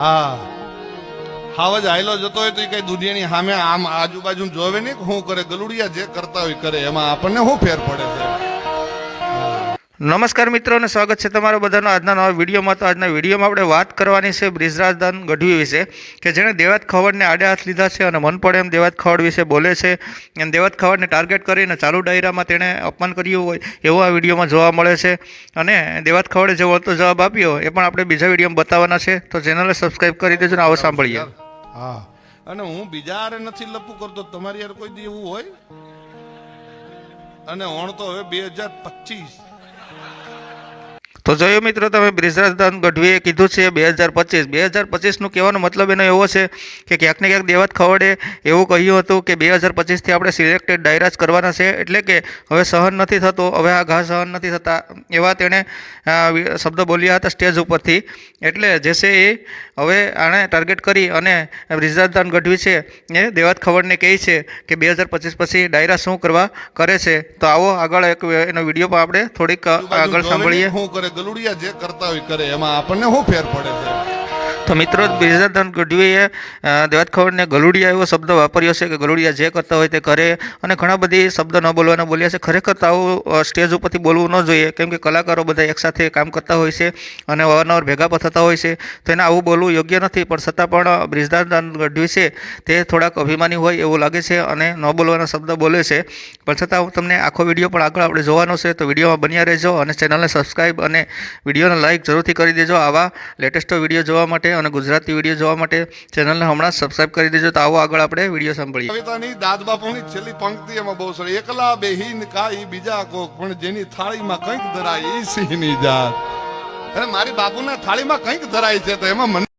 હા. હાવ જ હાયલો જતો હોય તો એ કઈ દુનિયાની સામે આમ આજુબાજુ જોવે નહીં શું કરે, ગલુડિયા જે કરતા હોય કરે, એમાં આપણને શું ફેર પડે છે? નમસ્કાર મિત્રો અને સ્વાગત છે તમારો બધાનો આજના નવા વિડીયોમાં. તો આજના વિડીયોમાં આપણે વાત કરવાની છે બ્રિજરાજદાન ગઢવી વિશે, કે જેણે દેવાત ખવડને આડે હાથ લીધા છે અને મન પડે એમ દેવાત ખવડ વિશે બોલે છે. અને દેવાત ખવડને ટાર્ગેટ કરીને ચાલુ ડાયરામાં તેણે અપમાન કર્યું હોય એવું આ વિડીયોમાં જોવા મળે છે. અને દેવાત ખવડે જે વળતો જવાબ આપ્યો એ પણ આપણે બીજા વિડીયોમાં બતાવવાના છે. તો ચેનલને સબસ્ક્રાઈબ કરી દેજો ને આવો સાંભળીએ. હા, અને હું બીજા આરે નથી લપુ કરતો, તમારી યાર કોઈ દી એવું હોય? અને ઓણ તો હવે બે હજાર પચીસ. તો જોયું મિત્રો તમે બ્રિજરાજદાન ગઢવીએ કીધું છે બે હજાર પચીસ. બે હજાર પચીસનું કહેવાનો મતલબ એનો એવો છે કે ક્યાંક ને ક્યાંક દેવત ખવડે એવું કહ્યું હતું કે બે હજાર પચીસથી આપણે સિલેક્ટેડ ડાયરા જ કરવાના છે એટલે કે હવે સહન નથી થતો હવે આ ઘા સહન નથી થતા એવા તેણે શબ્દ શબ્દો બોલ્યા હતા સ્ટેજ ઉપરથી. એટલે જે છે એ હવે આણે ટાર્ગેટ કરી અને બ્રિજરાજદાન ગઢવી છે એ દેવત ખવડને કહે છે કે બે હજાર પચીસ પછી ડાયરા શું કરવા કરે છે. તો આવો આગળ એક એનો વીડિયો પણ આપણે થોડીક આગળ સાંભળીએ. શું કરે ગલુડિયા જે કરતા હોય કરે એમાં આપણને શું ફેર પડે છે? તો મિત્રો બિરજાદાન ગઢવીએ અ, દેવાત ખવડને ગલુડિયા એવો શબ્દ વાપર્યો છે કે ગલુડિયા જે કરતા હોય તે કરે અને ઘણા બધી શબ્દ ન બોલવાના બોલ્યા છે. ખરેખર તો આવું સ્ટેજ ઉપરથી બોલવું ન જોઈએ કેમ કે કલાકારો બધા એકસાથે કામ કરતા હોય છે અને અવારનવાર ભેગા પણ થતા હોય છે. તો એને આવું બોલવું યોગ્ય નથી પણ છતાં પણ બ્રિજદાન ગઢવી છે તે થોડાક અભિમાની હોય એવું લાગે છે અને ન બોલવાના શબ્દ બોલે છે. પણ છતાં હું તમને આખો વીડિયો પણ આગળ આપણે જોવાનો છે તો વિડીયોમાં બન્યા રહેજો અને ચેનલને સબસ્ક્રાઈબ અને વિડીયોને લાઇક જરૂરથી કરી દેજો આવા લેટેસ્ટ વીડિયો જોવા માટે. અને ગુજરાતી વીડિયો જોવા માટે ચેનલને હમણાં સબસ્ક્રાઇબ કરી દેજો. તો આવો આગળ આપણે વીડિયો સાંભળીએ. કવિતાની દાદ બાપુની છેલ્લી પંક્તિ એમાં બહુ સરસ. એકલા બેહીન કાઈ બીજા કોક, પણ જેની થાળીમાં કંઈક ધરાય એ સિંહની જાત. અને મારી બાપુના થાળીમાં કંઈક ધરાય છે તો એમાં મને